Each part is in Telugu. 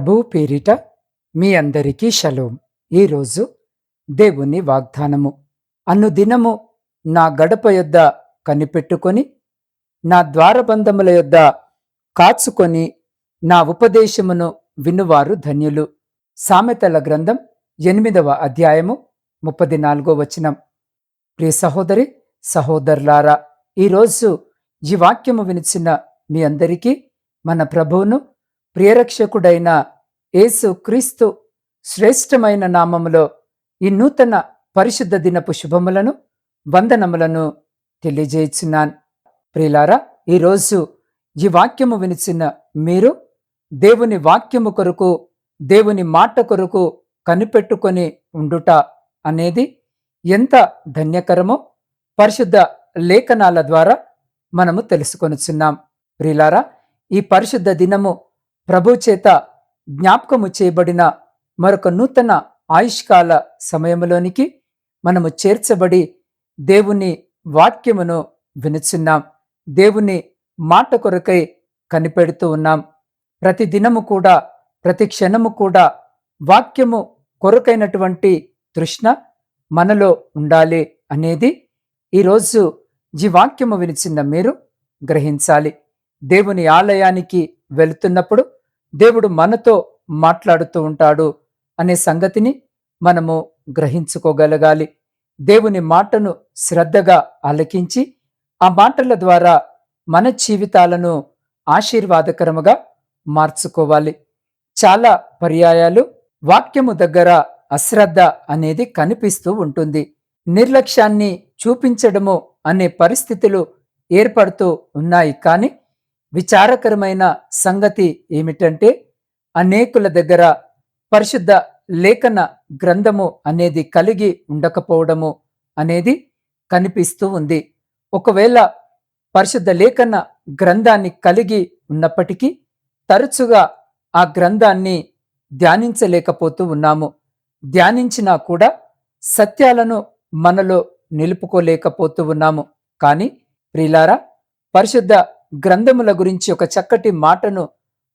ప్రభువు పేరిట మీ అందరికీ షలోం. ఈరోజు దేవుని వాగ్దానము. అన్ను దినము నా గడప యొద్ద కనిపెట్టుకొని నా ద్వారబంధముల యొద్ద కాచుకొని నా ఉపదేశమును వినువారు ధన్యులు. సామెతల గ్రంథం ఎనిమిదవ అధ్యాయము ముప్పది నాలుగో వచనం. ప్రియ సహోదరి సహోదరులారా ఈరోజు ఈ వాక్యము వినిచిన మీ అందరికీ మన ప్రభువును ప్రియరక్షకుడైన యేసు క్రీస్తు శ్రేష్టమైన నామములో ఈ నూతన పరిశుద్ధ దినపు శుభములను వందనములను తెలియజేయుచున్నాను. ప్రియులారా ఈరోజు ఈ వాక్యము వినిచిన మీరు దేవుని వాక్యము కొరకు దేవుని మాట కొరకు కనిపెట్టుకొని ఉండుట అనేది ఎంత ధన్యకరమో పరిశుద్ధ లేఖనాల ద్వారా మనము తెలుసుకొనుచున్నాం. ప్రియులారా ఈ పరిశుద్ధ దినము ప్రభు చేత జ్ఞాపకము చేయబడిన మరొక నూతన ఆయుష్కాల సమయంలోనికి మనము చేర్చబడి దేవుని వాక్యమును వినుచున్నాం. దేవుని మాట కొరకై కనిపెడుతూ ఉన్నాం. ప్రతి దినము కూడా ప్రతి క్షణము కూడా వాక్యము కొరకైనటువంటి తృష్ణ మనలో ఉండాలి అనేది ఈరోజు ఈ వాక్యము వినిచిన మీరు గ్రహించాలి. దేవుని ఆలయానికి వెళుతున్నప్పుడు దేవుడు మనతో మాట్లాడుతూ ఉంటాడు అనే సంగతిని మనము గ్రహించుకోగలగాలి. దేవుని మాటను శ్రద్ధగా ఆలకించి ఆ మాటల ద్వారా మన జీవితాలను ఆశీర్వాదకరముగా మార్చుకోవాలి. చాలా పర్యాయాలు వాక్యము దగ్గర అశ్రద్ధ అనేది కనిపిస్తూ ఉంటుంది. నిర్లక్ష్యాన్ని చూపించడము అనే పరిస్థితులు ఏర్పడుతూ ఉన్నాయి కానీ విచారకరమైన సంగతి ఏమిటంటే అనేకుల దగ్గర పరిశుద్ధ లేఖన గ్రంథము అనేది కలిగి ఉండకపోవడము అనేది కనిపిస్తూ ఉంది. ఒకవేళ పరిశుద్ధ లేఖన గ్రంథాన్ని కలిగి ఉన్నప్పటికీ తరచుగా ఆ గ్రంథాన్ని ధ్యానించలేకపోతూ ఉన్నాము. ధ్యానించినా కూడా సత్యాలను మనలో నిలుపుకోలేకపోతూ ఉన్నాము. కానీ ప్రిలారా పరిశుద్ధ గ్రంథముల గురించి ఒక చక్కటి మాటను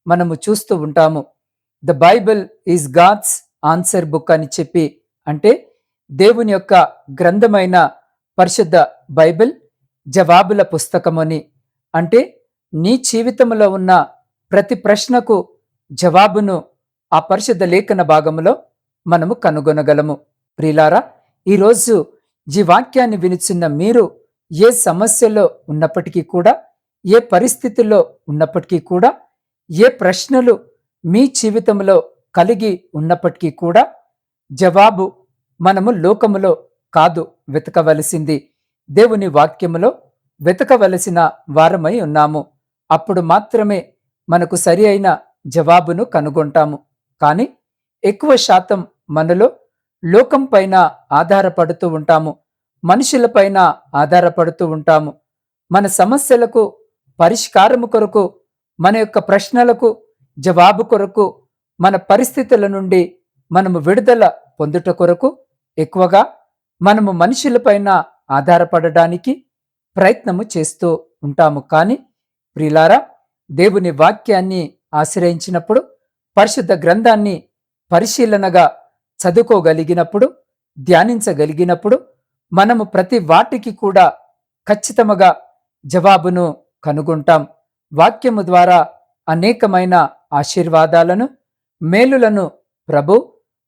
మనము చూస్తూ ఉంటాము. The Bible is God's answer book అని చెప్పి అంటే దేవుని యొక్క గ్రంథమైన పరిశుద్ధ బైబిల్ జవాబుల పుస్తకమని అంటే నీ జీవితంలో ఉన్న ప్రతి ప్రశ్నకు జవాబును ఆ పరిశుద్ధ లేఖన భాగంలో మనము కనుగొనగలము. ప్రిలారా ఈరోజు ఈ వాక్యాన్ని వినిచున్న మీరు ఏ సమస్యలో ఉన్నప్పటికీ కూడా ఏ పరిస్థితుల్లో ఉన్నప్పటికీ కూడా ఏ ప్రశ్నలు మీ జీవితంలో కలిగి ఉన్నప్పటికీ కూడా జవాబు మనము లోకములో కాదు వెతకవలసింది. దేవుని వాక్యములో వెతకవలసిన వారమై ఉన్నాము. అప్పుడు మాత్రమే మనకు సరి అయిన జవాబును కనుగొంటాము. కానీ ఎక్కువ శాతం మనలో లోకం పైన ఆధారపడుతూ ఉంటాము. మనుషులపైన ఆధారపడుతూ ఉంటాము. మన సమస్యలకు పరిష్కారము కొరకు మన యొక్క ప్రశ్నలకు జవాబు కొరకు మన పరిస్థితుల నుండి మనము విడుదల పొందుట కొరకు ఎక్కువగా మనము మనుషులపైన ఆధారపడడానికి ప్రయత్నము చేస్తూ ఉంటాము. కానీ ప్రిలారా దేవుని వాక్యాన్ని ఆశ్రయించినప్పుడు పరిశుద్ధ గ్రంథాన్ని పరిశీలనగా చదువుకోగలిగినప్పుడు ధ్యానించగలిగినప్పుడు మనము ప్రతి వాటికి కూడా ఖచ్చితముగా జవాబును కనుగొంటాం. వాక్యము ద్వారా అనేకమైన ఆశీర్వాదాలను మేలులను ప్రభు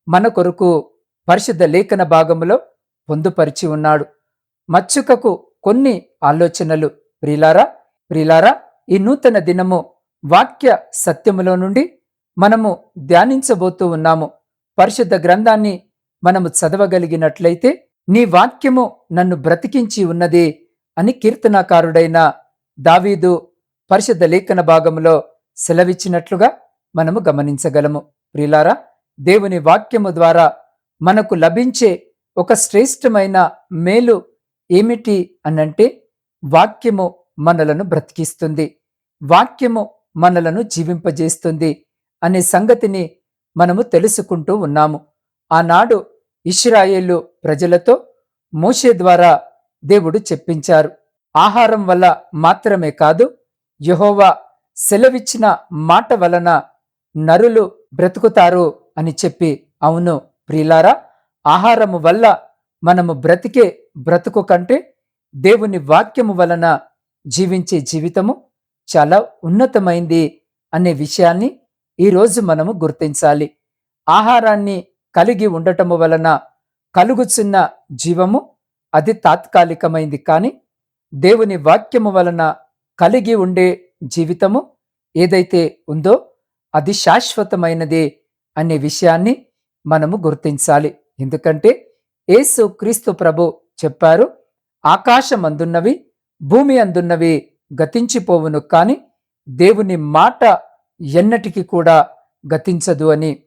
మన కొరకు పరిశుద్ధ లేఖన భాగములో పొందుపరిచి ఉన్నాడు. మచ్చుకకు కొన్ని ఆలోచనలు. ప్రిలారా ప్రిలారా ఈ నూతన దినము వాక్య సత్యములో నుండి మనము ధ్యానించబోతూ ఉన్నాము. పరిశుద్ధ గ్రంథాన్ని మనము చదవగలిగినట్లయితే నీ వాక్యము నన్ను బ్రతికించి ఉన్నది అని కీర్తనాకారుడైన దావీదు పరిశుద్ధ లేఖన భాగంలో సెలవిచ్చినట్లుగా మనము గమనించగలము. ప్రిలారా దేవుని వాక్యము ద్వారా మనకు లభించే ఒక శ్రేష్టమైన మేలు ఏమిటి అనంటే వాక్యము మనలను బ్రతికిస్తుంది వాక్యము మనలను జీవింపజేస్తుంది అనే సంగతిని మనము తెలుసుకుంటూ ఉన్నాము. ఆనాడు ఇష్రాయేలు ప్రజలతో మోషే ద్వారా దేవుడు చెప్పించారు. ఆహారం వల్ల మాత్రమే కాదు యహోవా సెలవిచ్చిన మాట వలన నరులు బ్రతుకుతారు అని చెప్పి. అవును ప్రియులారా ఆహారము వల్ల మనము బ్రతికే బ్రతుకు కంటే దేవుని వాక్యము వలన జీవించే జీవితము చాలా ఉన్నతమైంది అనే విషయాన్ని ఈరోజు మనము గుర్తించాలి. ఆహారాన్ని కలిగి ఉండటము వలన కలుగుచున్న జీవము అది తాత్కాలికమైంది కానీ దేవుని వాక్యము వలన కలిగి ఉండే జీవితము ఏదైతే ఉందో అది శాశ్వతమైనది అనే విషయాన్ని మనము గుర్తించాలి. ఎందుకంటే యేసు క్రీస్తు ప్రభు చెప్పారు ఆకాశమందున్నవి భూమి అందున్నవి గతించిపోవును కాని దేవుని మాట ఎన్నటికి కూడా గతించదు అని.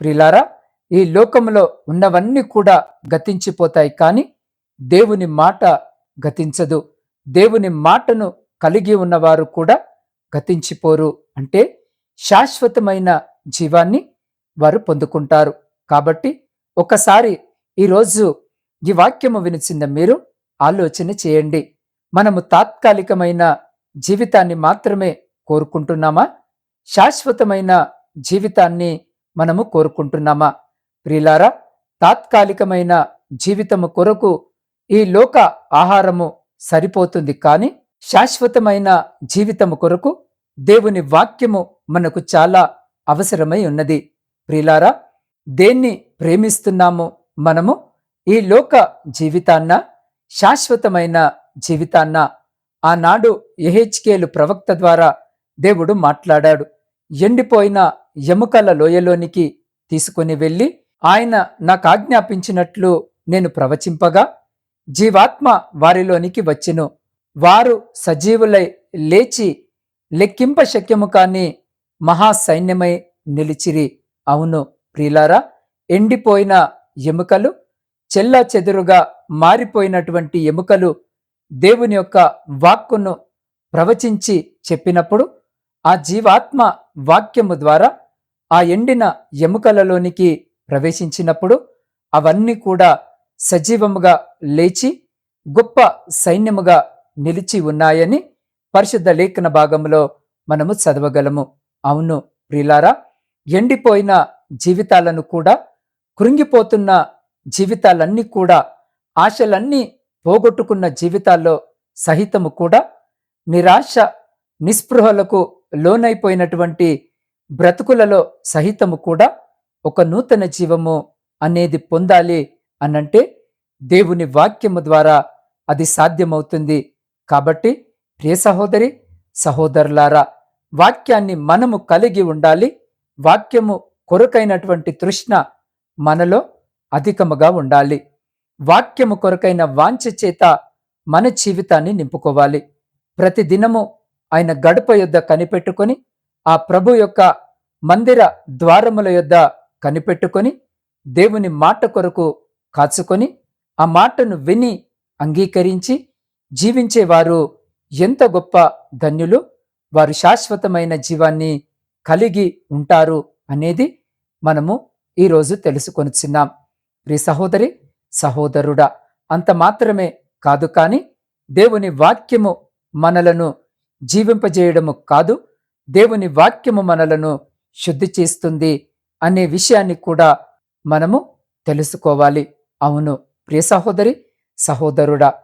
ప్రిలారా ఈ లోకంలో ఉన్నవన్నీ కూడా గతించిపోతాయి కానీ దేవుని మాట గతించదు. దేవుని మాటను కలిగి ఉన్నవారు కూడా గతించిపోరు. అంటే శాశ్వతమైన జీవాన్ని వారు పొందుకుంటారు. కాబట్టి ఒకసారి ఈరోజు ఈ వాక్యము వినిచిన మీరు ఆలోచన చేయండి. మనము తాత్కాలికమైన జీవితాన్ని మాత్రమే కోరుకుంటున్నామా? శాశ్వతమైన జీవితాన్ని మనము కోరుకుంటున్నామా? ప్రిలారా తాత్కాలికమైన జీవితము కొరకు ఈ లోక ఆహారము సరిపోతుంది. కానీ శాశ్వతమైన జీవితము కొరకు దేవుని వాక్యము మనకు చాలా అవసరమై ఉన్నది. ప్రిలారా దేన్ని ప్రేమిస్తున్నాము మనము? ఈ లోక జీవితాన్న శాశ్వతమైన జీవితాన్న? ఆనాడు ఎహెచ్కేలు ప్రవక్త ద్వారా దేవుడు మాట్లాడాడు. ఎండిపోయిన ఎముకల లోయలోనికి తీసుకుని వెళ్ళి ఆయన నాకు ఆజ్ఞాపించినట్లు నేను ప్రవచింపగా జీవాత్మ వారిలోనికి వచ్చెను. వారు సజీవులై లేచి లెక్కింప శక్యము కాని మహాసైన్యమై నిలిచిరి. అవును ప్రియులారా ఎండిపోయిన ఎముకలు చెల్లా చెదురుగా మారిపోయినటువంటి ఎముకలు దేవుని యొక్క వాక్కును ప్రవచించి చెప్పినప్పుడు ఆ జీవాత్మ వాక్యము ద్వారా ఆ ఎండిన ఎముకలలోనికి ప్రవేశించినప్పుడు అవన్నీ కూడా సజీవముగా లేచి గొప్ప సైన్యముగా నిలిచి ఉన్నాయని పరిశుద్ధ లేఖన భాగంలో మనము చదవగలము. అవును ప్రిలారా ఎండిపోయిన జీవితాలను కూడా కృంగిపోతున్న జీవితాలన్నీ కూడా ఆశలన్నీ పోగొట్టుకున్న జీవితాల్లో సహితము కూడా నిరాశ నిస్పృహలకు లోనైపోయినటువంటి బ్రతుకులలో సహితము కూడా ఒక నూతన జీవము అనేది పొందాలి అనంటే దేవుని వాక్యము ద్వారా అది సాధ్యమవుతుంది. కాబట్టి ప్రియ సహోదరి సహోదరులారా వాక్యాన్ని మనము కలిగి ఉండాలి. వాక్యము కొరకైనటువంటి తృష్ణ మనలో అధికముగా ఉండాలి. వాక్యము కొరకైన వాంఛ చేత మన జీవితాన్ని నింపుకోవాలి. ప్రతి దినము ఆయన గడప యొద్ద కనిపెట్టుకొని ఆ ప్రభు యొక్క మందిర ద్వారముల యొద్ద కనిపెట్టుకొని దేవుని మాట కొరకు కాచుకొని ఆ మాటను విని అంగీకరించి జీవించేవారు ఎంత గొప్ప ధన్యులు. వారు శాశ్వతమైన జీవాన్ని కలిగి ఉంటారు అనేది మనము ఈరోజు తెలుసుకొనిచున్నాం ప్రియ సహోదరి సహోదరుడా అంత మాత్రమే కాదు కానీ దేవుని వాక్యము మనలను జీవింపజేయడము కాదు దేవుని వాక్యము మనలను శుద్ధి చేస్తుంది అనే విషయాన్ని కూడా మనము తెలుసుకోవాలి. అవును. ప్రియ సహోదరి సహోదరుడా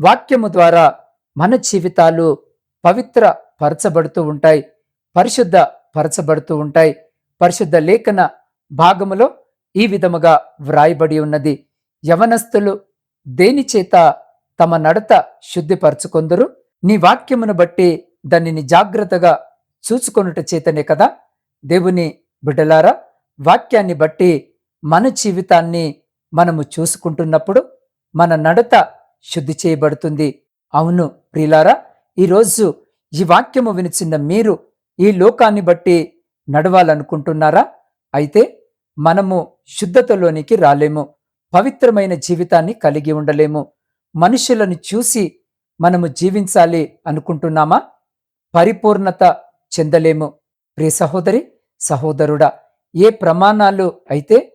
వాక్యము ద్వారా మన జీవితాలు పవిత్ర పరచబడుతూ ఉంటాయి పరిశుద్ధ పరచబడుతూ ఉంటాయి. పరిశుద్ధ లేఖన భాగములో ఈ విధముగా వ్రాయబడి ఉన్నది. యవనస్తులు దేనిచేత తమ నడత శుద్ధిపరచుకొందరు? నీ వాక్యమును బట్టి దానిని జాగ్రత్తగా చూచుకొనుట చేతనే కదా? దేవుని బిడ్డలారా వాక్యాన్ని బట్టి మన జీవితాన్ని మనము చూసుకుంటున్నప్పుడు మన నడత శుద్ధి చేయబడుతుంది. అవును ప్రిలారా ఈరోజు ఈ వాక్యము వినిచిన్న మీరు ఈ లోకాన్ని బట్టి నడవాలనుకుంటున్నారా? అయితే మనము శుద్ధతలోనికి రాలేము. పవిత్రమైన జీవితాన్ని కలిగి ఉండలేము. మనుషులను చూసి మనము జీవించాలి అనుకుంటున్నామా? పరిపూర్ణత చెందలేము. ప్రియ సహోదరి సహోదరుడా ఏ ప్రమాణాలు అయితే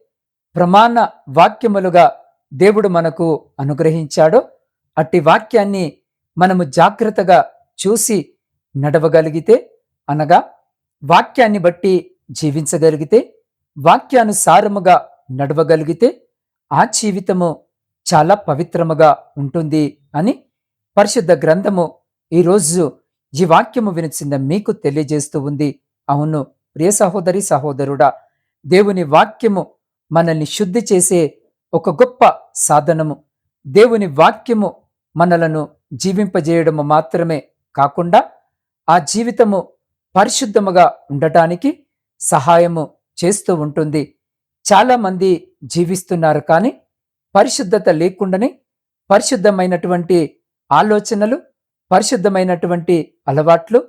ప్రమాణ వాక్యములుగా దేవుడు మనకు అనుగ్రహించాడో. అట్టి వాక్యాన్ని మనము జాగ్రత్తగా చూసి నడవగలిగితే అనగా వాక్యాన్ని బట్టి జీవించగలిగితే వాక్యానుసారముగా నడవగలిగితే ఆ జీవితము చాలా పవిత్రముగా ఉంటుంది అని పరిశుద్ధ గ్రంథము ఈరోజు ఈ వాక్యము వినిచిన మీకు తెలియజేస్తూ ఉంది. అవును ప్రియ సహోదరి సహోదరుడా దేవుని వాక్యము మనల్ని శుద్ధి చేసే ఒక గొప్ప సాధనము. దేవుని వాక్యము మనలను జీవింపజేయడము మాత్రమే కాకుండా ఆ జీవితము పరిశుద్ధముగా ఉండటానికి సహాయము చేస్తూ ఉంటుంది. చాలామంది జీవిస్తున్నారు కానీ పరిశుద్ధత లేకుండానే పరిశుద్ధమైనటువంటి ఆలోచనలు పరిశుద్ధమైనటువంటి అలవాట్లు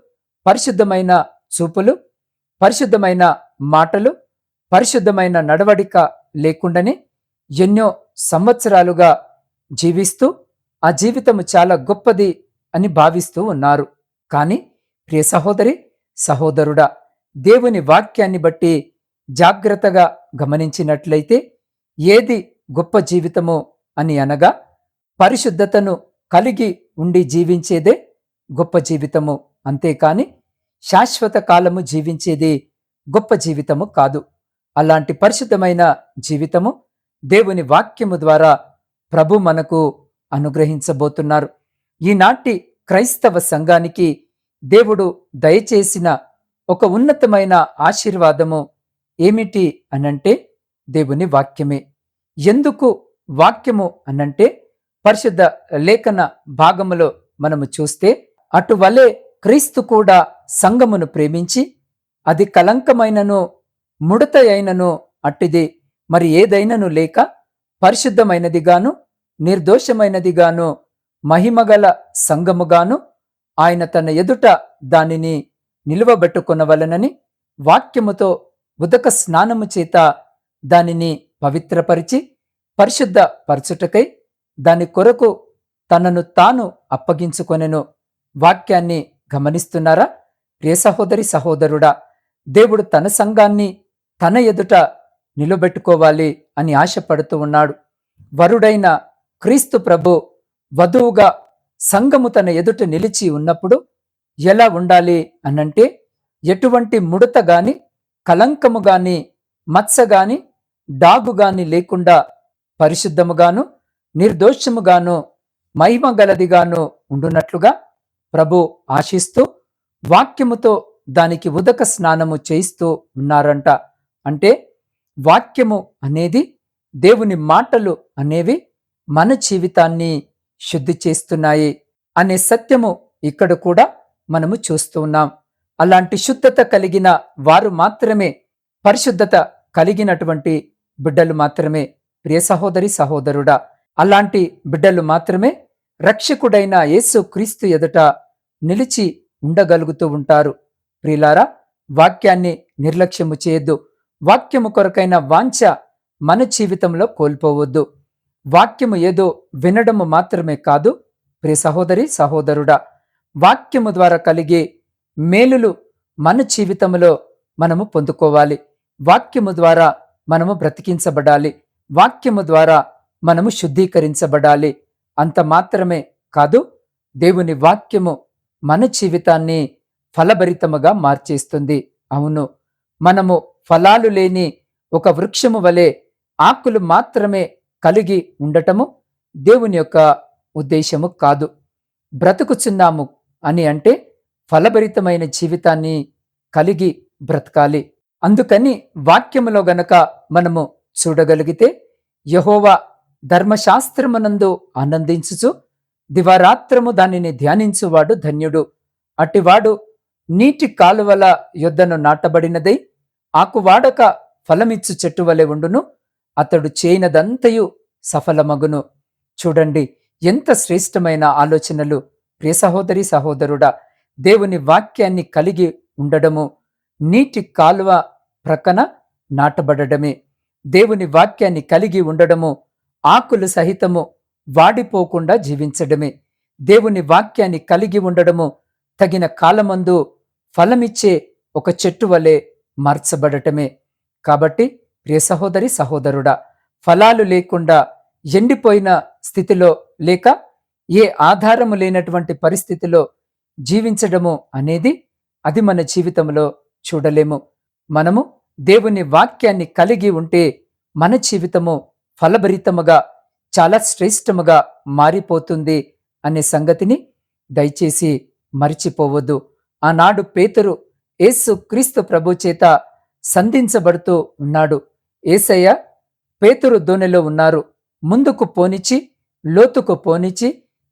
పరిశుద్ధమైన చూపులు పరిశుద్ధమైన మాటలు పరిశుద్ధమైన నడవడిక లేకుండానే ఎన్నో సంవత్సరాలుగా జీవిస్తూ ఆ జీవితము చాలా గొప్పది అని భావిస్తూ ఉన్నారు. కానీ ప్రియ సహోదరి సహోదరుడా దేవుని వాక్యాన్ని బట్టి జాగ్రత్తగా గమనించినట్లయితే ఏది గొప్ప జీవితము అని అనగా పరిశుద్ధతను కలిగి ఉండి జీవించేదే గొప్ప జీవితము అంతేకాని శాశ్వత కాలము జీవించేది గొప్ప జీవితము కాదు. అలాంటి పరిశుద్ధమైన జీవితము దేవుని వాక్యము ద్వారా ప్రభు మనకు అనుగ్రహించబోతున్నారు. ఈనాటి క్రైస్తవ సంఘానికి దేవుడు దయచేసిన ఒక ఉన్నతమైన ఆశీర్వాదము ఏమిటి అనంటే దేవుని వాక్యమే. ఎందుకు వాక్యము అనంటే పరిశుద్ధ లేఖన భాగములో మనము చూస్తే అటువలే క్రీస్తు కూడా సంఘమును ప్రేమించి అది కలంకమైనను ముడత అయినను అట్టిది. మరి ఏదైనను లేక పరిశుద్ధమైనదిగాను నిర్దోషమైనదిగాను మహిమగల సంఘముగాను ఆయన తన ఎదుట దానిని నిలువబెట్టుకొనవలనని వాక్యముతో ఉదక స్నానము చేత దానిని పవిత్రపరిచి పరిశుద్ధ పరచుటకై దాని కొరకు తనను తాను అప్పగించుకొనెను. వాక్యాన్ని గమనిస్తున్నారా? ప్రియ సహోదరి సహోదరుడా దేవుడు తన సంఘాన్ని తన ఎదుట నిలబెట్టుకోవాలి అని ఆశపడుతూ ఉన్నాడు. వరుడైన క్రీస్తు ప్రభు వధువుగా సంఘము తన ఎదుట నిలిచి ఉన్నప్పుడు ఎలా ఉండాలి అనంటే ఎటువంటి ముడత గాని కలంకము గాని మత్స గాని డాగు గాని లేకుండా పరిశుద్ధముగాను నిర్దోషముగాను మహిమ గలదిగాను ఉండునట్లుగా ప్రభు ఆశిస్తూ వాక్యముతో దానికి ఉదక స్నానము చేయిస్తూ ఉన్నారంట. అంటే వాక్యము అనేది దేవుని మాటలు అనేవి మన జీవితాన్ని శుద్ధి చేస్తున్నాయి అనే సత్యము ఇక్కడ కూడా మనము చూస్తూ ఉన్నాం. అలాంటి శుద్ధత కలిగిన వారు మాత్రమే పరిశుద్ధత కలిగినటువంటి బిడ్డలు మాత్రమే ప్రియ సహోదరి సహోదరుడా. అలాంటి బిడ్డలు మాత్రమే రక్షకుడైన యేసు క్రీస్తు ఎదుట నిలిచి ఉండగలుగుతూ ఉంటారు. ప్రియులారా వాక్యాన్ని నిర్లక్ష్యము చేయొద్దు. వాక్యము కొరకైన వాంఛ మన జీవితంలో కోల్పోవద్దు. వాక్యము ఏదో వినడము మాత్రమే కాదు ప్రియ సహోదరి సహోదరుడా వాక్యము ద్వారా కలిగే మేలులు మన జీవితంలో మనము పొందుకోవాలి. వాక్యము ద్వారా మనము బ్రతికించబడాలి. వాక్యము ద్వారా మనము శుద్ధీకరించబడాలి. అంత మాత్రమే కాదు దేవుని వాక్యము మన జీవితాన్ని ఫలభరితముగా మార్చేస్తుంది. అవును మనము ఫలాలు లేని ఒక వృక్షము వలె ఆకులు మాత్రమే కలిగి ఉండటము దేవుని యొక్క ఉద్దేశము కాదు. బ్రతుకుచున్నాము అని అంటే ఫలభరితమైన జీవితాన్ని కలిగి బ్రతకాలి. అందుకని వాక్యములో గనక మనము చూడగలిగితే యహోవా ధర్మశాస్త్రమునందు ఆనందించుచు దివారాత్రము దానిని ధ్యానించువాడు ధన్యుడు. అటివాడు నీటి కాలువల యుద్ధను నాటబడినదై ఆకువాడక ఫలమిచ్చు చెట్టు వలె ఉండును. అతడు చేయనదంతయు సఫలమగును. చూడండి ఎంత శ్రేష్టమైన ఆలోచనలు. ప్రియ సహోదరి సహోదరుడా దేవుని వాక్యాన్ని కలిగి ఉండడము నీటి కాలువ ప్రక్కన నాటబడడమే. దేవుని వాక్యాన్ని కలిగి ఉండడము ఆకులు సహితము వాడిపోకుండా జీవించడమే. దేవుని వాక్యాన్ని కలిగి ఉండడము తగిన కాలమందు ఫలమిచ్చే ఒక చెట్టు వలె మార్చబడటమే. కాబట్టి ప్రియ సహోదరి సహోదరుడా ఫలాలు లేకుండా ఎండిపోయిన స్థితిలో లేక ఏ ఆధారము లేనటువంటి పరిస్థితిలో జీవించడము అనేది అది మన జీవితంలో చూడలేము. మనము దేవుని వాక్యాన్ని కలిగి ఉంటే మన జీవితము ఫలభరితముగా చాలా శ్రేష్టముగా మారిపోతుంది అనే సంగతిని దయచేసి మరిచిపోవద్దు. ఆనాడు పేతురు యేసు క్రీస్తు ప్రభు చేత సంధించబడుతూ ఉన్నాడు. ఏసయ్య పేతురు దోణిలో ఉన్నారు. ముందుకు పోనిచి లోతుకు పోనిచి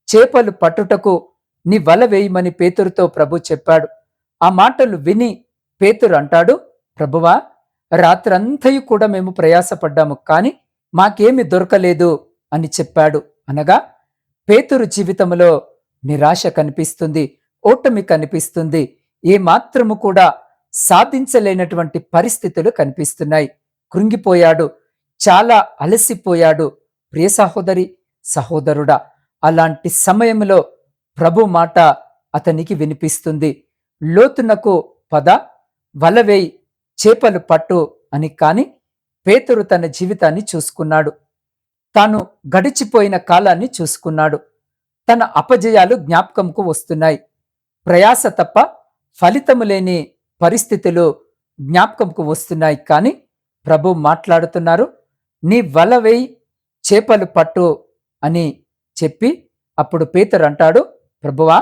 చేపలు పట్టుటకు నీ వల వేయమని పేతురుతో ప్రభు చెప్పాడు. ఆ మాటలు విని పేతురు అంటాడు ప్రభువా రాత్రంతయు కూడా మేము ప్రయాసపడ్డాము కాని మాకేమి దొరకలేదు అని చెప్పాడు. అనగా పేతురు జీవితంలో నిరాశ కనిపిస్తుంది ఓటమి కనిపిస్తుంది ఏ మాత్రము కూడా సాధించలేనటువంటి పరిస్థితులు కనిపిస్తున్నాయి. కృంగిపోయాడు చాలా అలసిపోయాడు. ప్రియ సహోదరి సహోదరుడా అలాంటి సమయంలో ప్రభు మాట అతనికి వినిపిస్తుంది. లోతునకు పద వలవేయి చేపలు పట్టు అని కాని పేతురు తన జీవితాన్ని చూసుకున్నాడు. తాను గడిచిపోయిన కాలాన్ని చూసుకున్నాడు. తన అపజయాలు జ్ఞాపకంకు వస్తున్నాయి. ప్రయాస తప్ప ఫలితము లేని పరిస్థితులు జ్ఞాపకంకు వస్తున్నాయి కానీ ప్రభు మాట్లాడుతున్నారు నీ వల వేయి చేపలు పట్టు అని చెప్పి అప్పుడు పేతురు అంటాడు ప్రభువా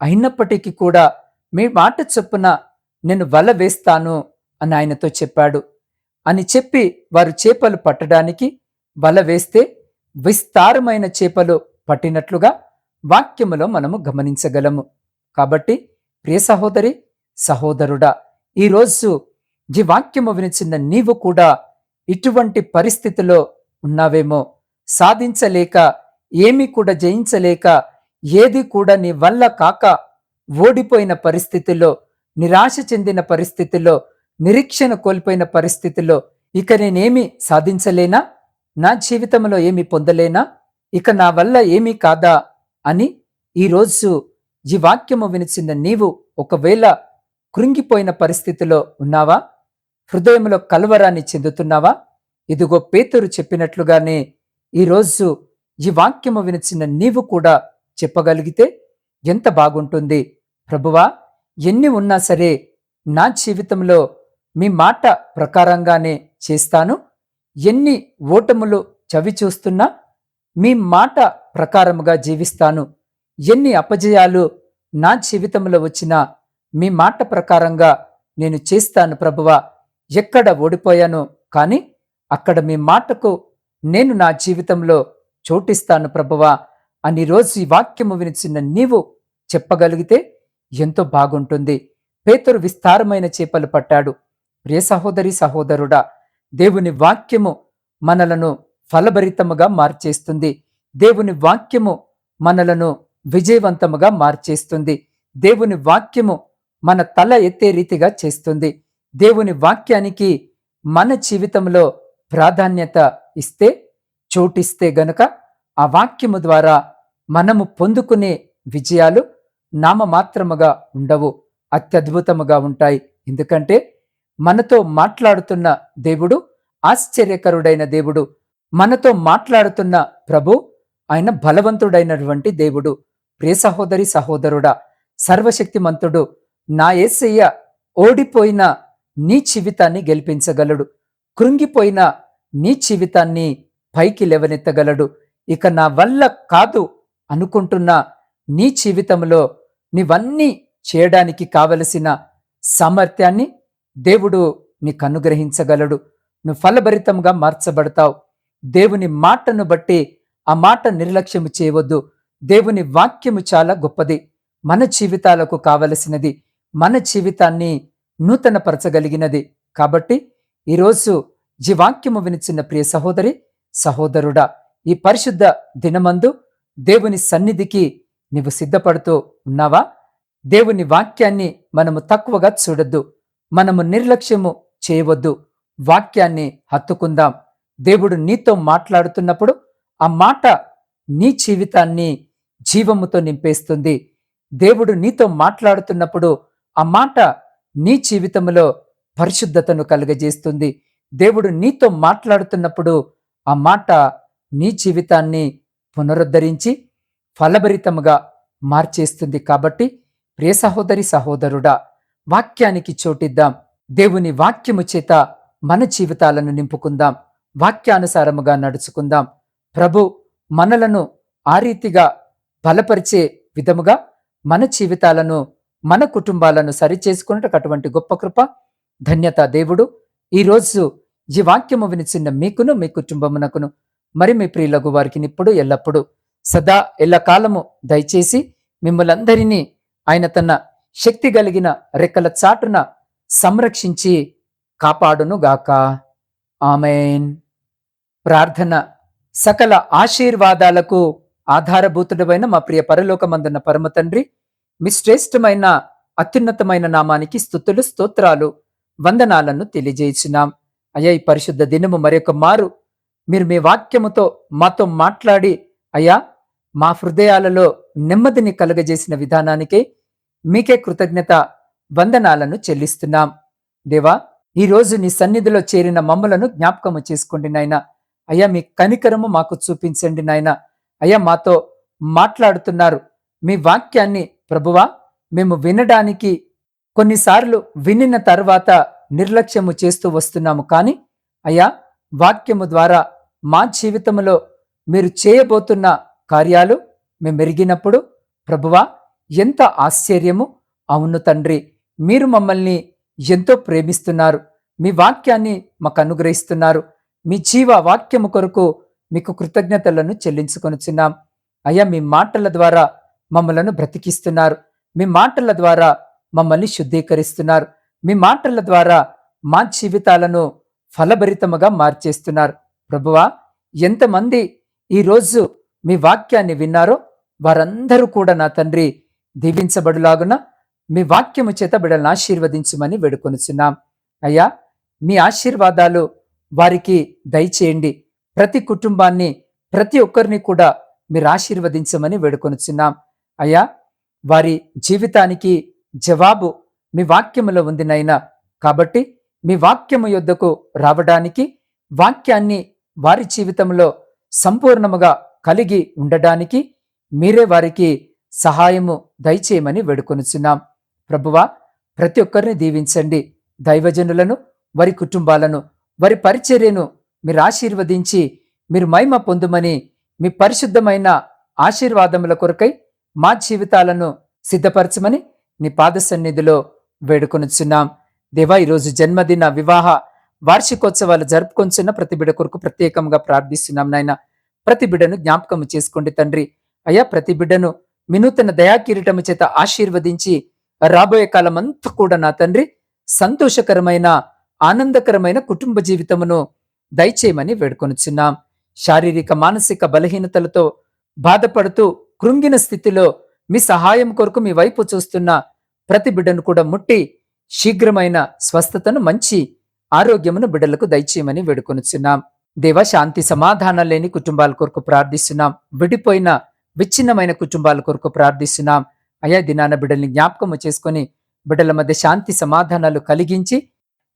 అయినప్పటికీ కూడా మీ మాట చొప్పున నేను వల వేస్తాను అని ఆయనతో చెప్పాడు. అని చెప్పి వారు చేపలు పట్టడానికి వల వేస్తే విస్తారమైన చేపలు పట్టినట్లుగా వాక్యములో మనము గమనించగలము. కాబట్టి ప్రియ సహోదరి సహోదరుడా ఈరోజు ఈ వాక్యము వినిచిన నీవు కూడా ఇటువంటి పరిస్థితిలో ఉన్నావేమో. సాధించలేక ఏమీ కూడా జయించలేక ఏది కూడా నీ వల్ల కాక ఓడిపోయిన పరిస్థితిలో నిరాశ చెందిన పరిస్థితిలో నిరీక్షణ కోల్పోయిన పరిస్థితిలో ఇక నేనేమి సాధించలేనా? నా జీవితంలో ఏమి పొందలేనా? ఇక నా వల్ల ఏమీ కాదా? అని ఈరోజు ఈ వాక్యము వినిచిన నీవు ఒకవేళ కృంగిపోయిన పరిస్థితిలో ఉన్నావా? హృదయంలో కలవరాన్ని చెందుతున్నావా? ఇదిగో పేతురు చెప్పినట్లుగానే ఈరోజు ఈ వాక్యము వినిచిన నీవు కూడా చెప్పగలిగితే ఎంత బాగుంటుంది. ప్రభువా ఎన్ని ఉన్నా సరే నా జీవితంలో మీ మాట ప్రకారంగానే చేస్తాను. ఎన్ని ఓటములు చవి చూస్తున్నా మీ మాట ప్రకారముగా జీవిస్తాను. ఎన్ని అపజయాలు నా జీవితంలో వచ్చినా మీ మాట ప్రకారంగా నేను చేస్తాను ప్రభువా. ఎక్కడ ఓడిపోయాను కానీ అక్కడ మీ మాటకు నేను నా జీవితంలో చోటిస్తాను ప్రభువా అని రోజు ఈ వాక్యము వినిచిన నీవు చెప్పగలిగితే ఎంతో బాగుంటుంది. పేతురు విస్తారమైన చేపలు పట్టాడు. ప్రియ సహోదరి సహోదరుడా దేవుని వాక్యము మనలను ఫలభరితముగా మార్చేస్తుంది. దేవుని వాక్యము మనలను విజయవంతముగా మార్చేస్తుంది. దేవుని వాక్యము మన తల ఎత్తే రీతిగా చేస్తుంది. దేవుని వాక్యానికి మన జీవితంలో ప్రాధాన్యత ఇస్తే చోటిస్తే గనుక ఆ వాక్యము ద్వారా మనము పొందుకునే విజయాలు నామమాత్రముగా ఉండవు అత్యద్భుతముగా ఉంటాయి. ఎందుకంటే మనతో మాట్లాడుతున్న దేవుడు ఆశ్చర్యకరుడైన దేవుడు. మనతో మాట్లాడుతున్న ప్రభు ఆయన బలవంతుడైనటువంటి దేవుడు. ప్రియ సహోదరి సహోదరుడా సర్వశక్తిమంతుడు నా ఏసయ్య ఓడిపోయిన నీ జీవితాన్ని గెలిపించగలడు. కృంగిపోయిన నీ జీవితాన్ని పైకి లేవనెత్తగలడు. ఇక నా వల్ల కాదు అనుకుంటున్న నీ జీవితంలో నీవన్నీ చేయడానికి కావలసిన సామర్థ్యాన్ని దేవుడు నీకు అనుగ్రహించగలడు నువ్వు ఫలభరితంగా మార్చబడతావు. దేవుని మాటను బట్టి ఆ మాట నిర్లక్ష్యము చేయవద్దు. దేవుని వాక్యము చాలా గొప్పది. మన జీవితాలకు కావలసినది మన జీవితాన్ని నూతనపరచగలిగినది. కాబట్టి ఈరోజు ఈ వాక్యము వినిచిన ప్రియ సహోదరి సహోదరుడా ఈ పరిశుద్ధ దినమందు దేవుని సన్నిధికి నీవు సిద్ధపడుతూ ఉన్నావా? దేవుని వాక్యాన్ని మనము తక్కువగా చూడొద్దు మనము నిర్లక్ష్యము చేయవద్దు. వాక్యాన్ని హత్తుకుందాం. దేవుడు నీతో మాట్లాడుతున్నప్పుడు ఆ మాట నీ జీవితాన్ని జీవముతో నింపేస్తుంది. దేవుడు నీతో మాట్లాడుతున్నప్పుడు ఆ మాట నీ జీవితంలో పరిశుద్ధతను కలుగజేస్తుంది. దేవుడు నీతో మాట్లాడుతున్నప్పుడు ఆ మాట నీ జీవితాన్ని పునరుద్ధరించి ఫలభరితముగా మార్చేస్తుంది కాబట్టి ప్రియ సహోదరి సహోదరుడా వాక్యానికి చోటిద్దాం. దేవుని వాక్యము చేత మన జీవితాలను నింపుకుందాం. వాక్యానుసారముగా నడుచుకుందాం. ప్రభు మనలను ఆ రీతిగా బలపరిచే విధముగా మన జీవితాలను మన కుటుంబాలను సరిచేసుకున్నట్టు అటువంటి గొప్ప కృప ధన్యత దేవుడు. ఈరోజు ఈ వాక్యము వినిచిన్న మీకును మీ కుటుంబమునకును మరి మీ ప్రియులకు వారికి ఇప్పుడు ఎల్లప్పుడూ సదా ఎల్లకాలము దయచేసి మిమ్మలందరినీ ఆయన తన శక్తి కలిగిన రెక్కల చాటున సంరక్షించి కాపాడును గాక ఆమెన్. ప్రార్థన సకల ఆశీర్వాదాలకు ఆధారభూతుడమైన మా ప్రియ పరలోకమందున్న పరమ తండ్రి మీ శ్రేష్టమైన అత్యున్నతమైన నామానికి స్థుతులు స్తోత్రాలు వందనాలను తెలియజేసినాం అయ్యా ఈ పరిశుద్ధ దినము మరొక మారు. మీరు మీ వాక్యముతో మాతో మాట్లాడి అయ్యా మా హృదయాలలో నెమ్మదిని కలుగజేసిన విధానానికే మీకే కృతజ్ఞత వందనాలను చెల్లిస్తున్నాం. దేవా ఈ రోజు నీ సన్నిధిలో చేరిన మమ్మలను జ్ఞాపకము చేసుకోండి నాయన. అయ్యా మీ కనికరము మాకు చూపించండి నాయనా. అయ్యా మాతో మాట్లాడుతున్నారు. మీ వాక్యాన్ని ప్రభువా మేము వినడానికి కొన్నిసార్లు వినిన తర్వాత నిర్లక్ష్యము చేస్తూ వస్తున్నాము. కానీ అయ్యా వాక్యము ద్వారా మా జీవితంలో మీరు చేయబోతున్న కార్యాలు మేము ప్రభువా ఎంత ఆశ్చర్యము! అవును తండ్రి మీరు మమ్మల్ని ఎంతో ప్రేమిస్తున్నారు. మీ వాక్యాన్ని మాకు అనుగ్రహిస్తున్నారు. మీ జీవ వాక్యము కొరకు మీకు కృతజ్ఞతలను చెల్లించుకొనుచున్నాం అయ్యా మీ మాటల ద్వారా మమ్మలను బ్రతికిస్తున్నారు. మీ మాటల ద్వారా మమ్మల్ని శుద్ధీకరిస్తున్నారు. మీ మాటల ద్వారా మా జీవితాలను ఫలభరితముగా మార్చేస్తున్నారు. ప్రభువా ఎంతమంది ఈరోజు మీ వాక్యాన్ని విన్నారో వారందరూ కూడా నా తండ్రి దీవించబడులాగున మీ వాక్యము చేత బిడలను ఆశీర్వదించమని వేడుకొనుచున్నాం. అయ్యా మీ ఆశీర్వాదాలు వారికి దయచేయండి. ప్రతి కుటుంబాన్ని ప్రతి ఒక్కరిని కూడా మీరు ఆశీర్వదించమని వేడుకొనుచున్నాం. అయ్యా వారి జీవితానికి జవాబు మీ వాక్యములో ఉంది నైనా కాబట్టి మీ వాక్యము యొద్దకు రావడానికి వాక్యాన్ని వారి జీవితంలో సంపూర్ణముగా కలిగి ఉండడానికి మీరే వారికి సహాయము దయచేయమని వేడుకొనుచున్నాం. ప్రభువా ప్రతి ఒక్కరిని దీవించండి. దైవజనులను వారి కుటుంబాలను వారి పరిచర్యను మీరు ఆశీర్వదించి మీరు మహిమ పొందుమని మీ పరిశుద్ధమైన ఆశీర్వాదముల కొరకై మా జీవితాలను సిద్ధపరచమని నీ పాద సన్నిధిలో వేడుకొనుచున్నాం. దేవా ఈరోజు జన్మదిన వివాహ వార్షికోత్సవాలు జరుపుకొంచున్న ప్రతి బిడ కొరకు ప్రత్యేకంగా ప్రార్థిస్తున్నాం నాయన. ప్రతి బిడను జ్ఞాపకం చేసుకోండి తండ్రి. అయ్యా ప్రతి బిడ్డను వినూతన దయాకిరీటము చేత ఆశీర్వదించి రాబోయే కాలం అంతా కూడా నా తండ్రి సంతోషకరమైన ఆనందకరమైన కుటుంబ జీవితమును దయచేయమని వేడుకొనుచున్నాం. శారీరక మానసిక బలహీనతలతో బాధపడుతూ కృంగిన స్థితిలో మీ సహాయం కొరకు మీ వైపు చూస్తున్న ప్రతి బిడ్డను కూడా ముట్టి శీఘ్రమైన స్వస్థతను మంచి ఆరోగ్యమును బిడ్డలకు దయచేయమని వేడుకొనుచున్నాం. దేవ శాంతి సమాధానం లేని కుటుంబాల కొరకు ప్రార్థిస్తున్నాం. విడిపోయిన విచ్ఛిన్నమైన కుటుంబాల కొరకు ప్రార్థిస్తున్నాం. అయా దినాన బిడ్డల్ని జ్ఞాపకము చేసుకొని బిడ్డల మధ్య శాంతి సమాధానాలు కలిగించి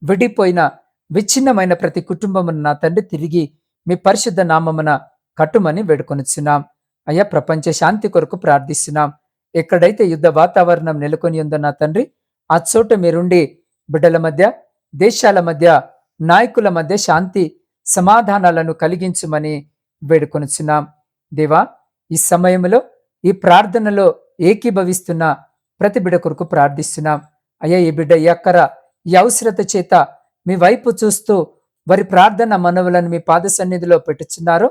విడిపోయిన విచ్ఛిన్నమైన ప్రతి కుటుంబమును నా తండ్రి తిరిగి మీ పరిశుద్ధ నామమున కట్టుమని వేడుకొనిచున్నాం. అయ్యా ప్రపంచ శాంతి కొరకు ప్రార్థిస్తున్నాం. ఎక్కడైతే యుద్ధ వాతావరణం నెలకొని ఉందో నా తండ్రి ఆ చోట మీరుండి బిడ్డల మధ్య దేశాల మధ్య నాయకుల మధ్య శాంతి సమాధానాలను కలిగించుమని వేడుకొనిచున్నాం. దేవా ఈ సమయంలో ఈ ప్రార్థనలో ఏకీభవిస్తున్న ప్రతి బిడ్డ కొరకు ప్రార్థిస్తున్నాం. అయ్యా ఈ బిడ్డ ఈ అక్కర ఈ అవసరత చేత మీ వైపు చూస్తూ వారి ప్రార్థన మనవులను మీ పాద సన్నిధిలో పెట్టుచున్నారో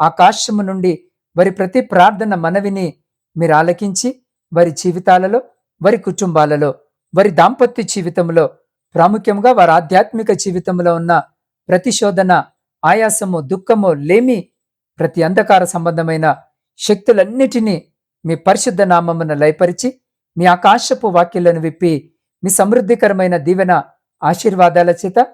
ఆకాశము నుండి వారి ప్రతి ప్రార్థన మనవిని మీరు ఆలకించి వారి జీవితాలలో వారి కుటుంబాలలో వారి దాంపత్య జీవితంలో ప్రాముఖ్యంగా వారి ఆధ్యాత్మిక జీవితంలో ఉన్న ప్రతిశోధన ఆయాసము దుఃఖము లేమి ప్రతి అంధకార సంబంధమైన శక్తులన్నిటినీ మీ పరిశుద్ధ నామమున లయపరిచి మీ ఆకాశపు వాక్యాలను విప్పి మీ సమృద్ధికరమైన దీవెన ఆశీర్వాదాల చేత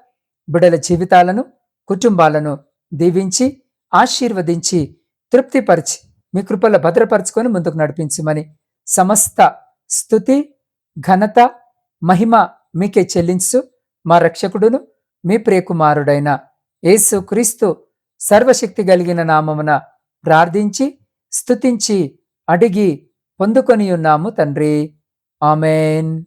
బిడల జీవితాలను కుటుంబాలను దీవించి ఆశీర్వదించి తృప్తిపరిచి మీ కృపల భద్రపరచుకొని ముందుకు నడిపించమని సమస్త స్థుతి ఘనత మహిమ మీకే చెల్లించు. మా రక్షకుడును మీ ప్రియకుమారుడైన యేసు క్రీస్తు సర్వశక్తి కలిగిన నామమున ప్రార్థించి స్తుతించి అడిగి పొందుకొని ఉన్నాము తండ్రి. ఆమెన్.